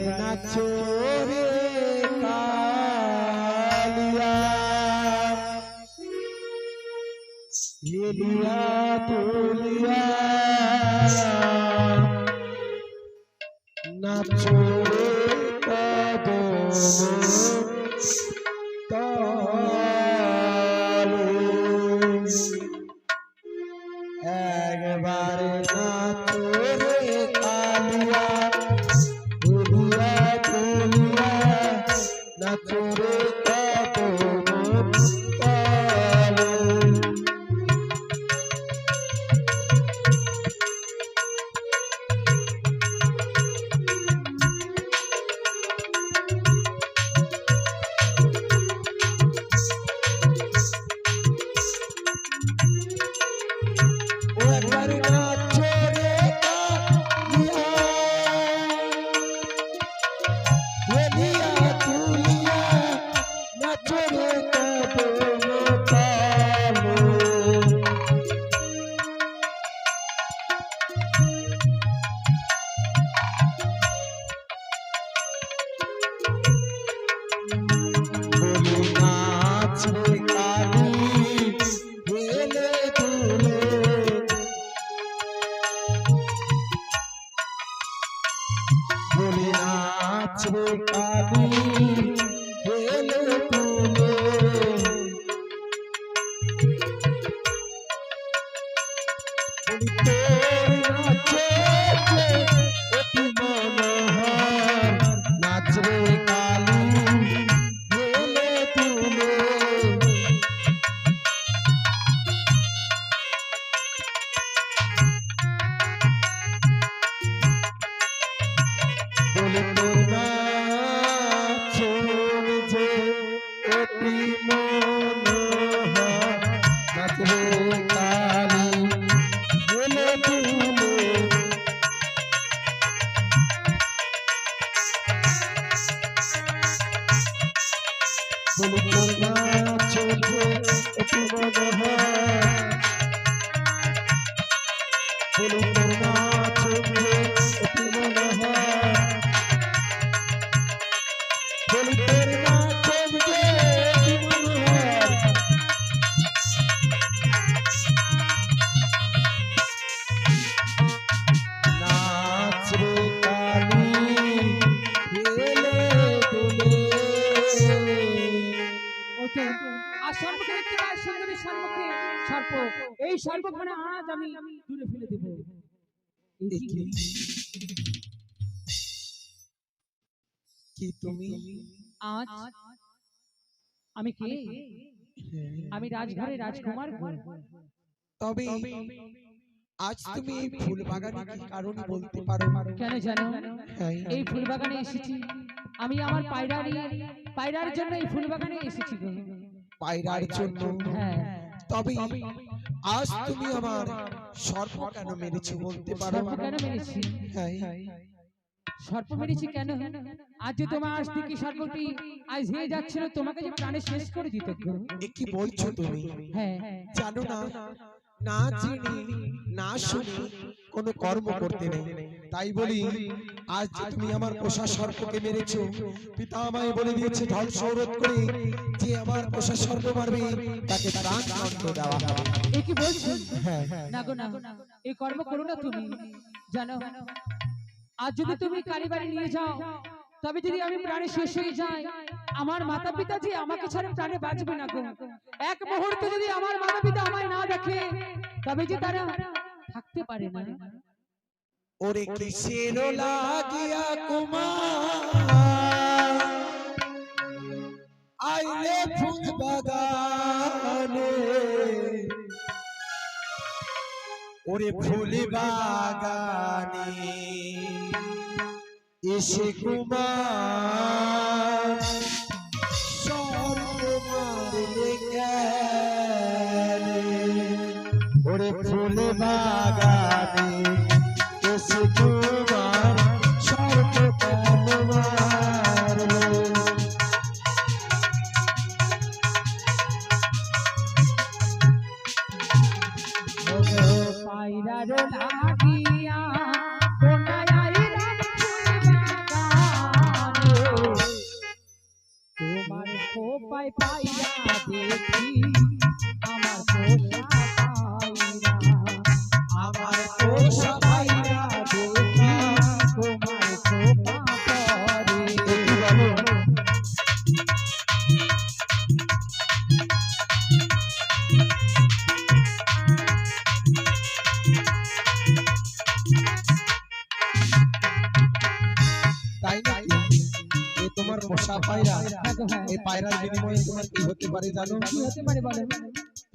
নাচরে কালিয়া। Lilia তুলিয়া। নাচরে কদম বলি বলে তোর সর্বখানে আজ আমি দূরে ফেলে দেব। কি? কি? তুমি? আজ আমি কে? আমি রাজঘরে রাজকুমার তবে আজ তুমি এই ফুল বাগানে কি কারণে বলতে পারো? কেন জানো? হ্যাঁ, এই ফুল বাগানে এসেছি। আমি আমার পায়রারি পায়রার জন্য এই ফুল বাগানে এসেছি গো। পায়রার জন্য? হ্যাঁ। তবে আজ তুমি আমার সর্প কেন মেরেছো বলতে পারো সর্প কেন মেরেছি? হ্যাঁ সর্প মেরেছি কেন? আজ যে তোমার আজ থেকে সর্পটি আজ হয়ে যাচ্ছিল তোমাকে যে প্রাণে শেষ করে দিত কি বলছো তুমি? হ্যাঁ। জানো না না চিনি না শুনে কোনো কর্ম করতে নেই। তাই বলি আজ যে তুমি আমার পোষা সর্পকে মেরেছো পিতা আমায় বলে দিয়েছে ঢল সৌরভ করে যে আমার পোষা সর্প মারবে তাকে প্রাণ দণ্ড দেওয়া হবে। এ কি বলছো? হ্যাঁ না গো না এই কর্ম করো না তুমি। জানো আজ যদি তুমি কালীবাড়ি নিয়ে যাও তবে যদি আমি প্রাণে শেষ হয়ে যাই আমার মাতা পিতা যে আমাকে ছাড়া প্রাণে বাঁচবে না গো। এক মুহূর্তে যদি আমার মাতা পিতা আমায় না দেখে তবে যে তারা থাকতে পারে না। ওরে কিসের লাগিয়া কুমার? আইলে ফুল বাগানে। ওরে ফুল বাগানে। এসে কুমার। উপায় পাইয়া দেখি আমার পোষা পাইরা আমার পোষা পায়রার বিনিময়ে তোমার কি হতে পারে জানো? হতে পারে বলো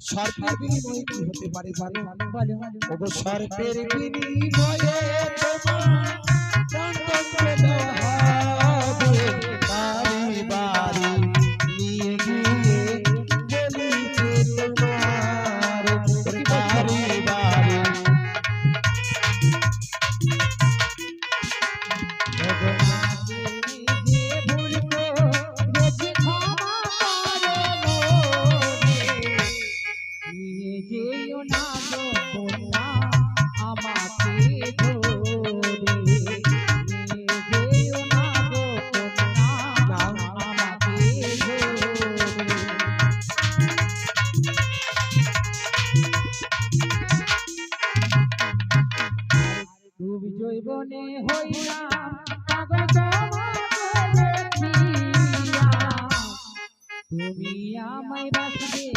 সর্পের বিনিময়ে কি হতে পারে জানো? বলো সর্পের বিনিময়ে তোমার জীবনে হইলাম পাগল তুমি আমায় বাঁচবে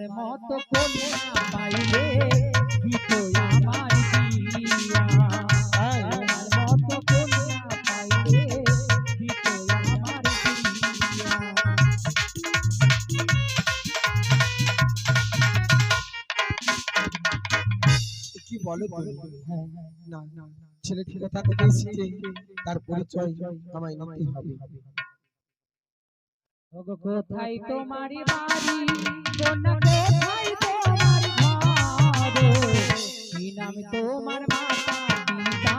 তোমার মতো কন্যা পাইলে দিত আমার কি বলে হ্যাঁ না ছেলে ছেলে থেকে শিখে তার পরিচয় আমায় নিতে হবে। কোথায় তোমারি বাড়ি? কোন কোথায় তোমার ঘর? কি নাম তোমার মাতা পিতা?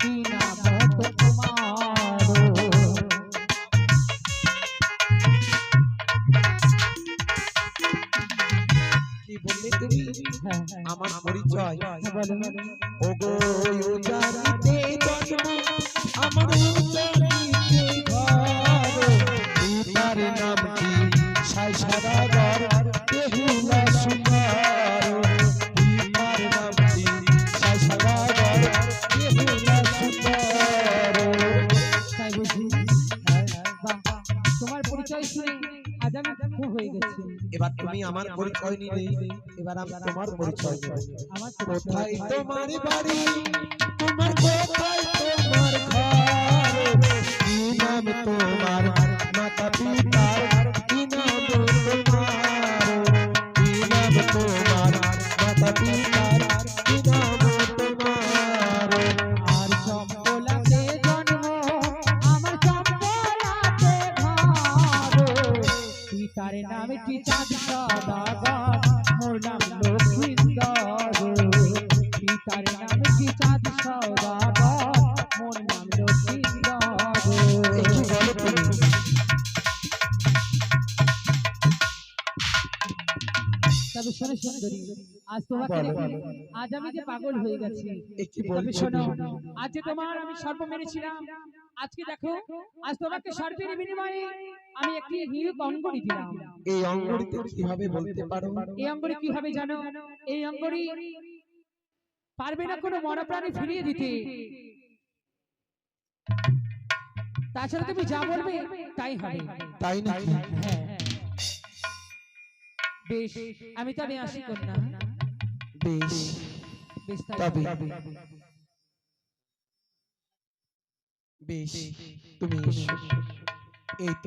কি নাম তোমার কি বললে তুমি? হ্যাঁ, হ্যাঁ, আমার পরিচয়। হ্যাঁ, ওগো ইউজা এবার তুমি আমার পরিচয় নিলে এবার আমি তোমার পরিচয় কোথায় তোমার বাড়ি? তোমার কোথায় তোমার চাঁদ তবে শোনো সুন্দরী আজ তোমাকে। আজ আমি যে পাগল হয়ে গেছি। তবে শোনো আজ যে তোমার আমি সর্প মেরেছিলাম আজকে দেখো আজ তোমাকে সর্পের বিনিময়ে আমি একটি হিরক অঙ্গরি দিলাম। এই অঙ্গরিতে কি হবে বলতে পারো? এই অঙ্গরি কি হবে জানো? এই অঙ্গরি পারবে না কোনো মরপ্রাণী ফিরিয়ে দিতে। তাছাড়া তুমি যা বলবে তাই হবে। তাই নাকি? হ্যাঁ। বেশ আমি তবে আসি কন্যা। বেশ বেশ তবে। বেশ তুমি এই তো।